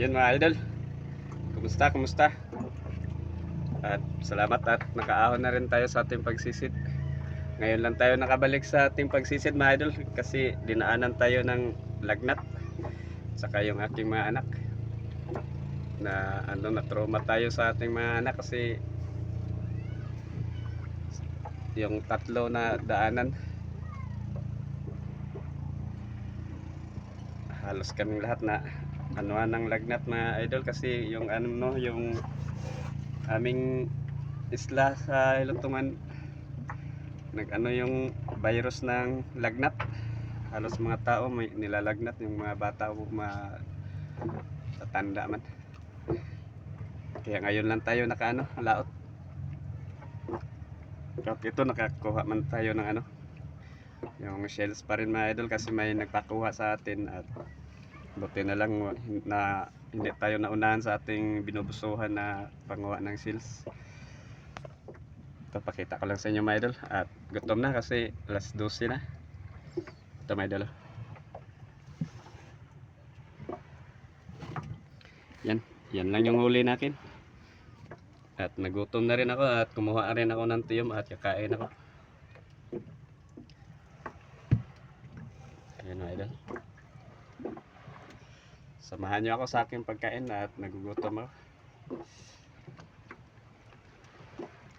Yan mga idol. Kumusta, kumusta? At salamat at nakaahon na rin tayo sa ating pagsisid. Ngayon lang tayo nakabalik sa ating pagsisid mga idol kasi dinaanan tayo ng lagnat. Saka yung aking mga anak na ano na trauma tayo sa ating mga anak kasi yung tatlo na daanan halos kaming lahat na anuan ng lagnat mga idol kasi yung ano no yung aming isla sa Ilotuman nag ano yung virus ng lagnat. Halos mga tao may nilalagnat yung mga bata o mga tatanda man. Kaya ngayon lang tayo naka ano laot. Okay, ito nakakuha man tayo ng ano yung shells pa rin mga idol kasi may nagpakuha sa atin at buti na lang na hindi tayo naunahan sa ating binubusuhan na panguha ng shells ito pakita ko lang sa inyo mga at gutom na kasi alas 12 na. Ito mga oh. yan yan lang yung huli natin. At nagutom na rin ako at kumuha rin ako ng tiyom at kakain ako Ayan mga idol. Samahan niyo ako sa aking pagkain at nagugutom ako.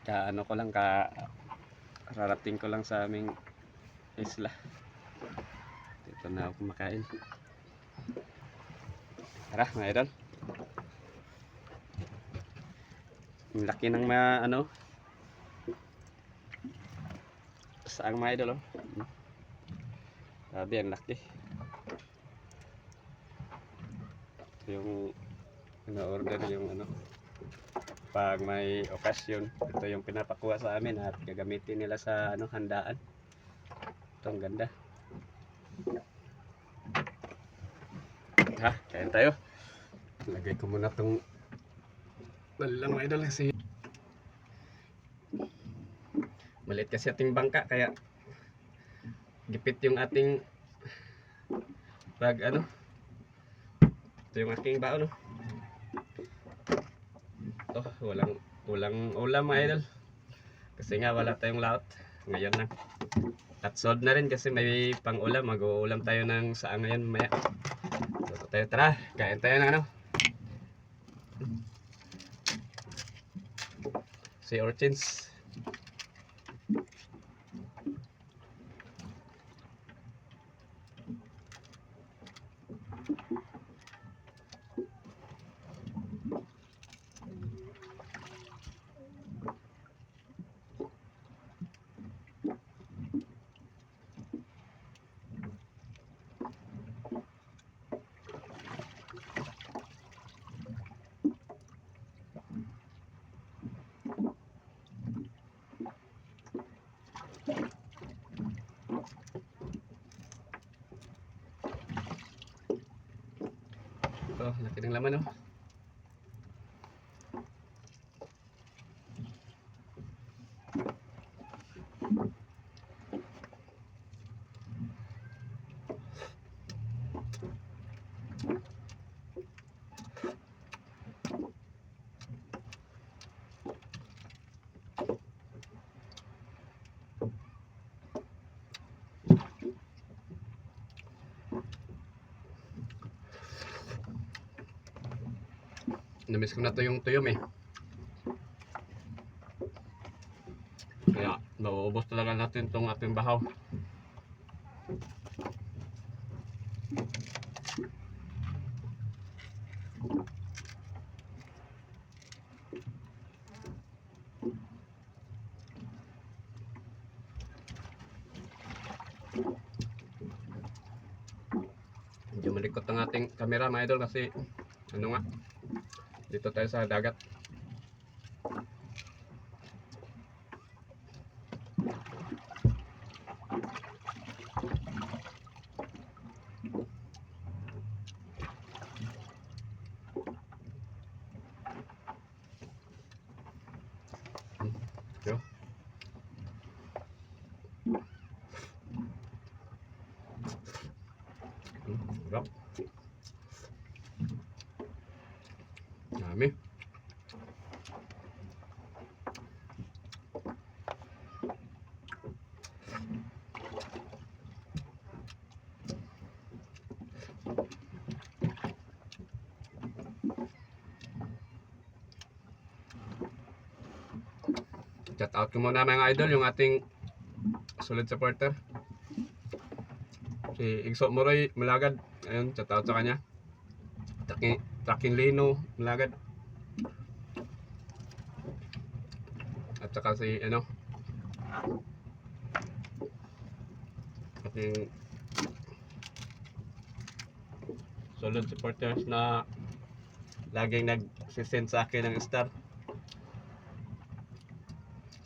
Ka ano ko lang ka rarating ko lang sa aming isla. Dito na ako kumakain. Tara mga idol. Ang laki ng mga ano. Saang mga idol oh. Sabi, ang laki. Ito yung na-order yung ano. Pag may okasyon, ito yung pinapakuha sa amin at gagamitin nila sa ano handaan. Ito ang ganda. Ha, kain tayo. Lagay ko muna tong lang mga idol kasi kasi ating bangka kaya gipit yung ating pag ano ito yung aking baon oh walang walang ulam mga idol. Kasi nga wala tayong laot. Ngayon na. At sold na rin kasi may pang ulam mag-uulam tayo ng saan ngayon maya so tayo. Tara kain tayo ng ano? Si urchins ito laki ng laman oh Namiss ko na to yung tuyom eh. Kaya nauubos talaga natin tong ating bahaw. Medyo malikot ang ating camera mga idol kasi ano nga dito tayo sa dagat. Dami. Shout out ko muna mga idol yung ating solid supporter. Si Igso Moroy Malagad. Ayun, shout out sa kanya. Tracking, tracking Lino Malagad. At saka si ano? Ating solid supporters na laging nagsisend sa akin ng star.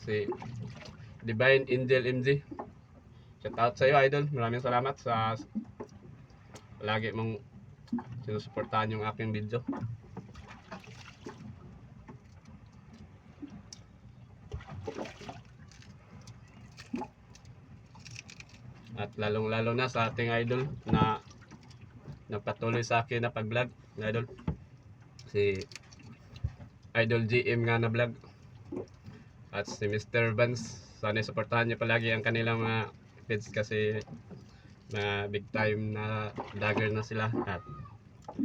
Si Divine Angel MG shout out sa iyo idol. Maraming salamat sa lagi mong sinusuportahan yung aking video at lalong lalo na sa ating idol na nagpatuloy sa akin na pag vlog idol si Idol GM nga na vlog at si Mr. Vance sana suportahan niyo palagi ang kanilang mga feeds kasi na big time na vlogger na sila at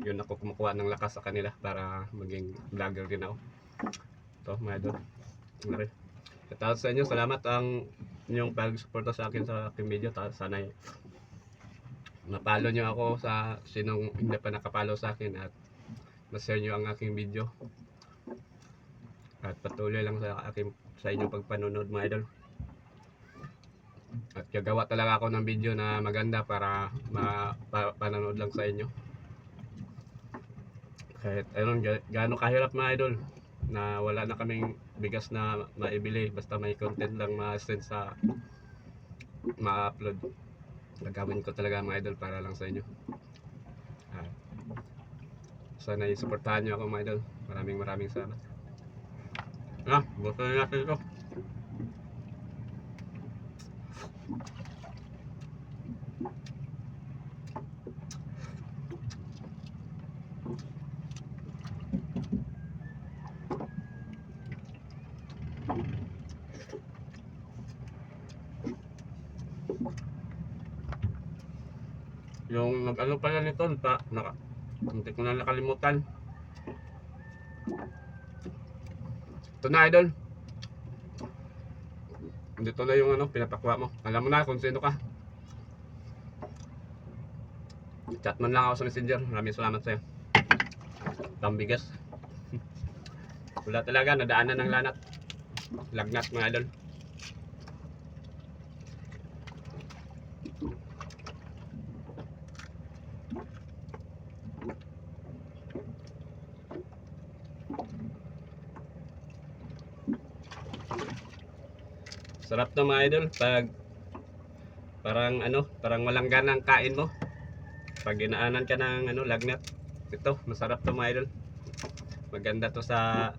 yun ako kumukuha ng lakas sa kanila para maging vlogger din ako ito mga idol okay. Out sa inyo. Salamat ang inyong pag-suporta sa akin sa aking video. Sana ay mapalo nyo ako sa sinong hindi pa nakapalo sa akin at ma-share nyo ang aking video. At patuloy lang sa aking sa inyong pagpanonood mga idol. At gagawa talaga ako ng video na maganda para mapanood lang sa inyo. Kahit ayun ga- gaano kahirap mga idol na wala na kaming bigas na maibili basta may content lang ma-send sa ma-upload. Gagawin ko talaga mga idol para lang sa inyo. Ah. sana isuportahan nyo ako mga idol. Maraming maraming salamat. Ah gusto na natin ito yung nag-ano pala nito pa, naka, hindi ko na nakalimutan. Ito na idol. Dito na yung ano pinapakwa mo. Alam mo na kung sino ka. Chat man lang ako sa messenger. Maraming salamat sa'yo. Pambigas. Wala talaga nadaanan ng lanat. Lagnat mga idol Sarap to mga idol pag parang ano, parang walang ganang kain mo. Pag inaanan ka ng ano, lagnat. Ito, masarap to mga idol. Maganda to sa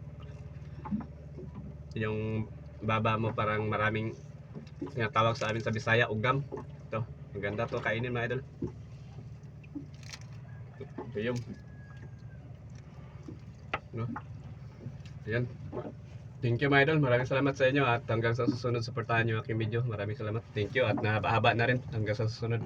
yung baba mo parang maraming tinatawag sa amin sa Bisaya ugam. Ito, maganda to kainin mga idol. Ito yung no? Ayan. Thank you mga idol. Maraming salamat sa inyo at hanggang sa susunod suportahan niyo ang aking video. Maraming salamat. Thank you at nahaba-haba na rin hanggang sa susunod.